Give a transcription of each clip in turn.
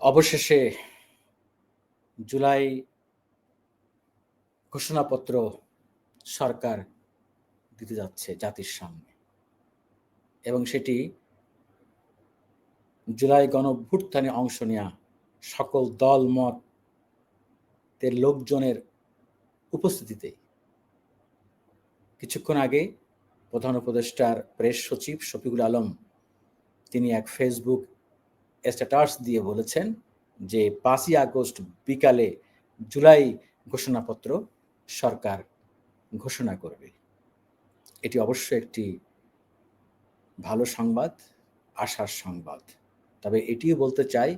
অবশেষে জুলাই ঘোষণাপত্র সরকার দিতে যাচ্ছে জাতির সামনে। এবং সেটি জুলাই গণভ্যুত্থানে অংশ নেওয়া সকল দল, মতের লোকজনের উপস্থিতিতে। কিছুক্ষণ আগে প্রধান উপদেষ্টার প্রেস সচিব শফিকুল আলম, তিনি এক ফেসবুক স্ট্যাটাস দিয়ে বলেছেন যে পাঁচই আগস্ট বিকালে জুলাই ঘোষণাপত্র সরকার ঘোষণা করবে। এটি অবশ্য একটি ভালো সংবাদ, আশার সংবাদ। তবে এটিও বলতে চাই,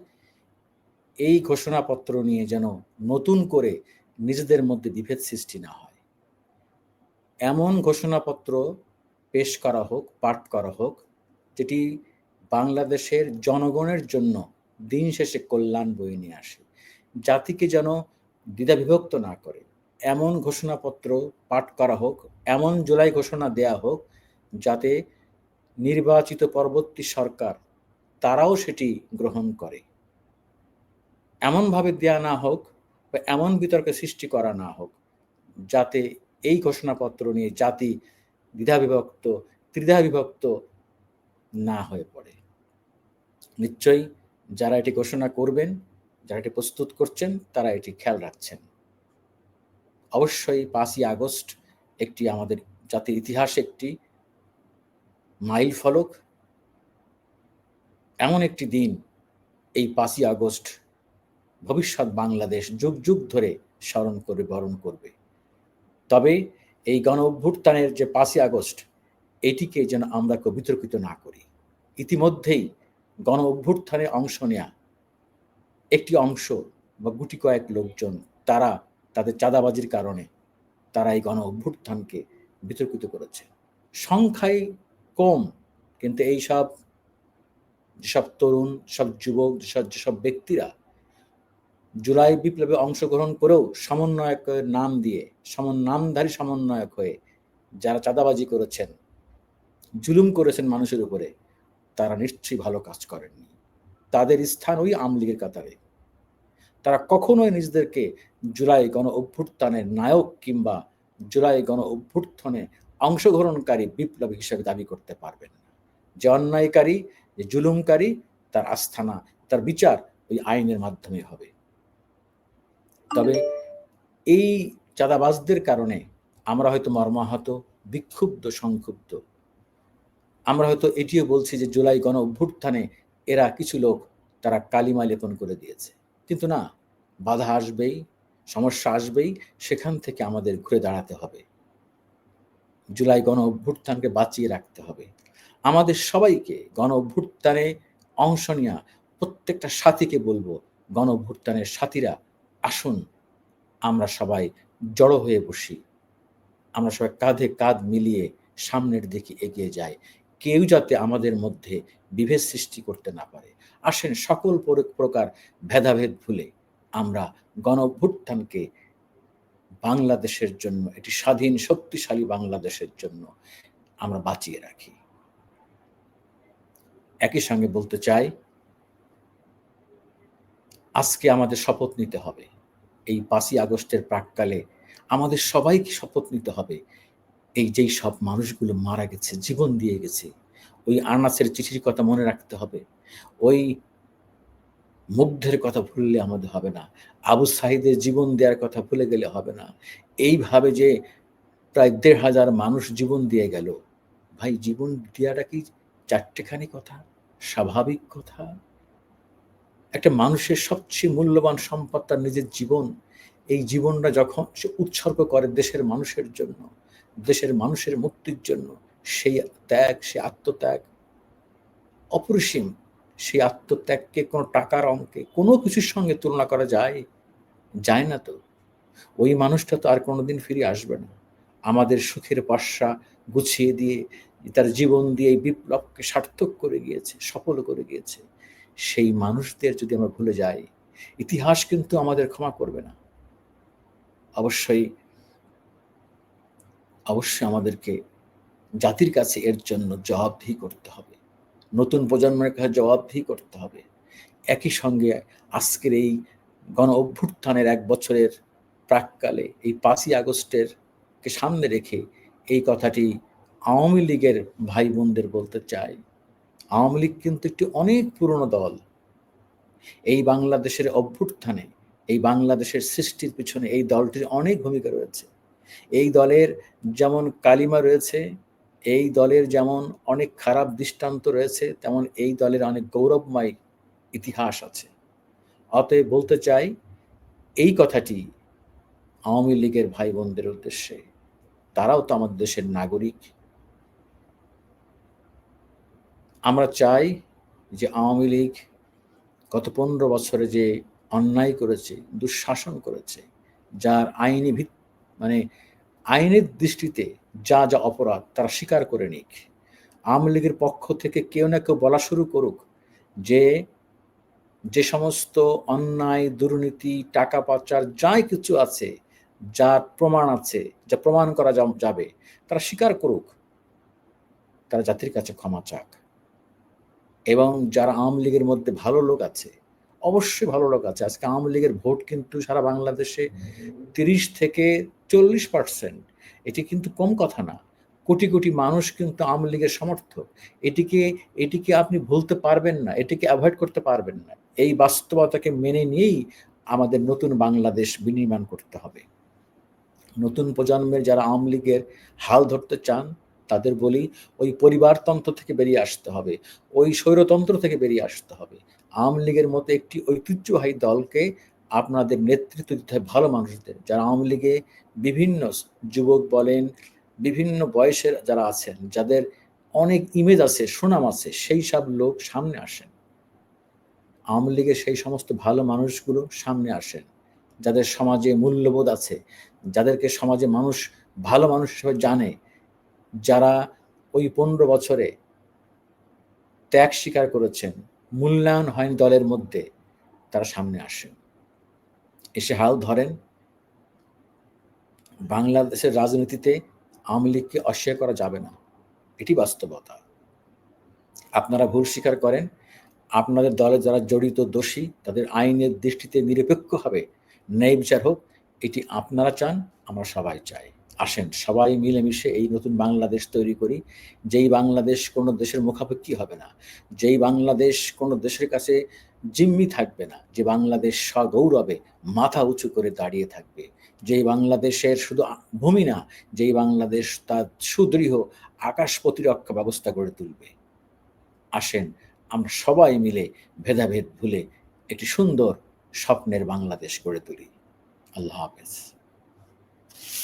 এই ঘোষণাপত্র নিয়ে যেন নতুন করে নিজেদের মধ্যে বিভেদ সৃষ্টি না হয়। এমন ঘোষণাপত্র পেশ করা হোক, পাঠ করা হোক, যেটি বাংলাদেশের জনগণের জন্য দিন শেষে কল্যাণ বয়ে নিয়ে আসে। জাতিকে যেন দ্বিধাবিভক্ত না করে। এমন ঘোষণাপত্র পাঠ করা হোক, এমন জুলাই ঘোষণা দেয়া হোক, যাতে নির্বাচিত পরবর্তী সরকার তারাও সেটি গ্রহণ করে। এমনভাবে দেয়া না হোক বা এমন বিতর্কে সৃষ্টি করা না হোক, যাতে এই ঘোষণাপত্র নিয়ে জাতি দ্বিধাবিভক্ত, ত্রিধাবিভক্ত না হয়ে পড়ে। নিশ্চয়ই যারা এটি ঘোষণা করবেন, যারা এটি প্রস্তুত করছেন, তারা এটি খেয়াল রাখছেন। অবশ্যই পাঁচই আগস্ট একটি আমাদের জাতির ইতিহাসে একটি মাইল ফলক। এমন একটি দিন এই পাঁচই আগস্ট ভবিষ্যৎ বাংলাদেশ যুগ যুগ ধরে স্মরণ করে বরণ করবে। তবে এই গণ অভ্যুত্থানের যে পাঁচই আগস্ট, এটিকে যেন আমরা কেউ বিতর্কিত না করি। ইতিমধ্যেই গণ অভ্যুত্থানে অংশ নেয়া। একটি অংশ বা গুটি কয়েক লোকজন, তারা তাদের চাঁদাবাজির কারণে তারা এই গণ অভ্যুত্থানকে বিতর্কিত করেছে। সংখ্যায় কম, কিন্তু এই সব যেসব তরুণ, সব যুবক, যেসব যেসব ব্যক্তিরা জুলাই বিপ্লবে অংশগ্রহণ করেও সমন্বয়কের নাম দিয়ে সমন নামধারী সমন্বয়ক হয়ে যারা চাঁদাবাজি করেছেন, জুলুম করেছেন মানুষের উপরে তারা নিশ্চয়ই ভালো কাজ করেননি। তাদের স্থান ওই আমলিগের কাতারে। তারা কখনোই নিজেদেরকে জুলাই গণ অভ্যুত্থানের নায়ক কিংবা জুলাই গণ অভ্যুত্থানে অংশগ্রহণকারী বিপ্লবী হিসেবে দাবি করতে পারবেন না। যে অন্যায়কারী, যে জুলুমকারী, তার আস্থানা, তার বিচার ওই আইনের মাধ্যমে হবে। তবে এই চাঁদাবাজদের কারণে আমরা হয়তো মর্মাহত, বিক্ষুব্ধ, সংক্ষুব্ধ আমরা হয়তো এটিও বলছি যে জুলাই গণ অভ্যুত্থানে এরা কিছু লোক তারা কালিমা লেপন করে দিয়েছে। কিন্তু না, বাধা আসবেই, সমস্যা আসবেই, সেখান থেকে আমাদের ঘুরে দাঁড়াতে হবে। জুলাই গণ অভ্যুত্থানকে বাঁচিয়ে রাখতে হবে। আমাদের সবাইকে গণ অভ্যুত্থানে অংশ নেওয়া প্রত্যেকটা সাথীকে বলব, গণ অভ্যুত্থানের সাথীরা আসুন, আমরা সবাই জড়ো হয়ে বসি। আমরা সবাই কাঁধে কাঁধ মিলিয়ে সামনের দিকে এগিয়ে যাই। কেউ যাতে আমাদের মধ্যে বিভেদ সৃষ্টি করতে না পারে। আসেন সকল প্রকার ভেদাভেদ ভুলে আমরা গণভ্যুত্থানকে বাংলাদেশের জন্য এটি স্বাধীন শক্তিশালী বাংলাদেশের জন্য আমরা বাঁচিয়ে রাখি। একই সঙ্গে বলতে চাই, আজকে আমাদের শপথ নিতে হবে। এই পাঁচই আগস্টের প্রাককালে আমাদের সবাইকে শপথ নিতে হবে এই যেই সব মানুষগুলো মারা গেছে, জীবন দিয়ে গেছে, ওই আনাসের চিঠির কথা মনে রাখতে হবে। ওই মুগ্ধের কথা ভুললে আমাদের হবে না। আবু সাহিদের জীবন দেওয়ার কথা ভুলে গেলে হবে না। এইভাবে যে প্রায় দেড় হাজার মানুষ জীবন দিয়ে গেল, ভাই জীবন দেওয়াটা কি চারটেখানি কথা? স্বাভাবিক কথা? একটা মানুষের সবচেয়ে মূল্যবান সম্পদ তার নিজের জীবন। এই জীবনটা যখন সে উৎসর্গ করে দেশের মানুষের জন্য দেশের মানুষের মুক্তির জন্য সেই ত্যাগ সে আত্মত্যাগ অপরিসীম, সেই আত্মত্যাগকে, কোনো টাকার অঙ্কে, কোনো কিছুর সঙ্গে তুলনা করা যায় যায় না তো। ওই মানুষটা তো আর কোনোদিন ফিরে আসবে না। আমাদের সুখের পাশা গুছিয়ে দিয়ে, তার জীবন দিয়ে এই বিপ্লবকে সার্থক করে গিয়েছে, সফল করে গিয়েছে। সেই মানুষদের যদি আমরা ভুলে যাই, ইতিহাস কিন্তু আমাদের ক্ষমা করবে না। অবশ্যই অবশ্যই আমাদেরকে জাতির কাছে এর জন্য জবাবদিহি করতে হবে। নতুন প্রজন্মের কাছে জবাবদিহি করতে হবে। একই সঙ্গে আজকের এই গণ অভ্যুত্থানের এক বছরের প্রাককালে এই পাঁচই আগস্টের কে সামনে রেখে এই কথাটি আওয়ামী লীগের ভাই বোনদের বলতে চাই। আওয়ামী লীগ কিন্তু একটি অনেক পুরনো দল। এই বাংলাদেশের অভ্যুত্থানে, এই বাংলাদেশের সৃষ্টির পিছনে এই দলটির অনেক ভূমিকা রয়েছে। এই দলের যেমন কালিমা রয়েছে, এই দলের যেমন অনেক খারাপ দৃষ্টান্ত রয়েছে, তেমন এই দলের অনেক গৌরবময় ইতিহাস আছে। অতএব বলতে চাই, এই কথাটি আওয়ামী লীগের ভাই বোনদের উদ্দেশ্যে। তারাও তো আমাদের দেশের নাগরিক। আমরা চাই যে আওয়ামী লীগ গত পনেরো বছরে যে অন্যায় করেছে, দুঃশাসন করেছে, যার আইনি ভিত মানে আইনের দৃষ্টিতে যা যা অপরাধ তারা স্বীকার করে নিক। আওয়ামী লীগের পক্ষ থেকে কেউ না কেউ বলা শুরু করুক যে যে সমস্ত অন্যায়, দুর্নীতি, টাকা পাচার যাই কিছু আছে, যার প্রমাণ আছে, যা প্রমাণ করা যাবে, তারা স্বীকার করুক। তারা জাতির কাছে ক্ষমা চাক। এবং যারা আওয়ামী লীগের মধ্যে ভালো লোক আছে, অবশ্যই ভালো লোক আছে। আজকে আওয়ামী লীগের ভোট কিন্তু সারা বাংলাদেশে তিরিশ থেকে চল্লিশ পার্সেন্ট এটি কিন্তু কম কথা না। কোটি কোটি মানুষ কিন্তু আওয়ামী লীগের সমর্থক। এটিকে এটিকে আপনি ভুলতে পারবেন না, এটিকে অ্যাভয়েড করতে পারবেন না। এই বাস্তবতাকে মেনে নিয়েই আমাদের নতুন বাংলাদেশ বিনির্মাণ করতে হবে। নতুন প্রজন্মের যারা আওয়ামী লীগের হাল ধরতে চান, তাদের বলি, ওই পরিবারতন্ত্র থেকে বেরিয়ে আসতে হবে। ওই স্বৈরতন্ত্র থেকে বেরিয়ে আসতে হবে। আওয়ামী লীগের মতো একটি ঐতিহ্যবাহী দলকে আপনাদের নেতৃত্ব দিতে হয় ভালো মানুষদের। যারা আওয়ামী লীগে বিভিন্ন যুবক বলেন, বিভিন্ন বয়সের যারা আছেন, যাদের অনেক ইমেজ আছে, সুনাম আছে, সেই সব লোক সামনে আসেন। আওয়ামী লীগের সেই সমস্ত ভালো মানুষগুলো সামনে আসেন। যাদের সমাজে মূল্যবোধ আছে, যাদেরকে সমাজে মানুষ, ভালো মানুষ হিসেবে জানে, যারা ওই পনেরো বছরে ত্যাগ স্বীকার করেছেন, মূল্যায়ন হয়নি দলের মধ্যে, তারা সামনে আসেন। এসে হাল ধরেন। বাংলাদেশের রাজনীতিতে আওয়ামী লীগকে অস্বীকার করা যাবে না। এটি বাস্তবতা। আপনারা ভুল স্বীকার করেন। আপনাদের দলে যারা জড়িত দোষী, তাদের আইনের দৃষ্টিতে নিরপেক্ষভাবে ন্যায় বিচার হোক, এটি আপনারা চান, আমরা সবাই চাই। আসেন। সবাই মিলেমিশে এই নতুন বাংলাদেশ তৈরি করি। যেই বাংলাদেশ কোনো দেশের মুখাপেক্ষি হবে না। যেই বাংলাদেশ কোনো দেশের কাছে জিম্মি থাকবে না। যে বাংলাদেশ সগৌরবে, মাথা উঁচু করে দাঁড়িয়ে থাকবে। যেই বাংলাদেশের শুধু ভূমি না, যেই বাংলাদেশ তার সুদৃঢ় আকাশ প্রতিরক্ষা ব্যবস্থা গড়ে তুলবে। আসেন, আমরা সবাই মিলে ভেদাভেদ ভুলে একটি সুন্দর স্বপ্নের বাংলাদেশ গড়ে তুলি। আল্লাহ হাফেজ।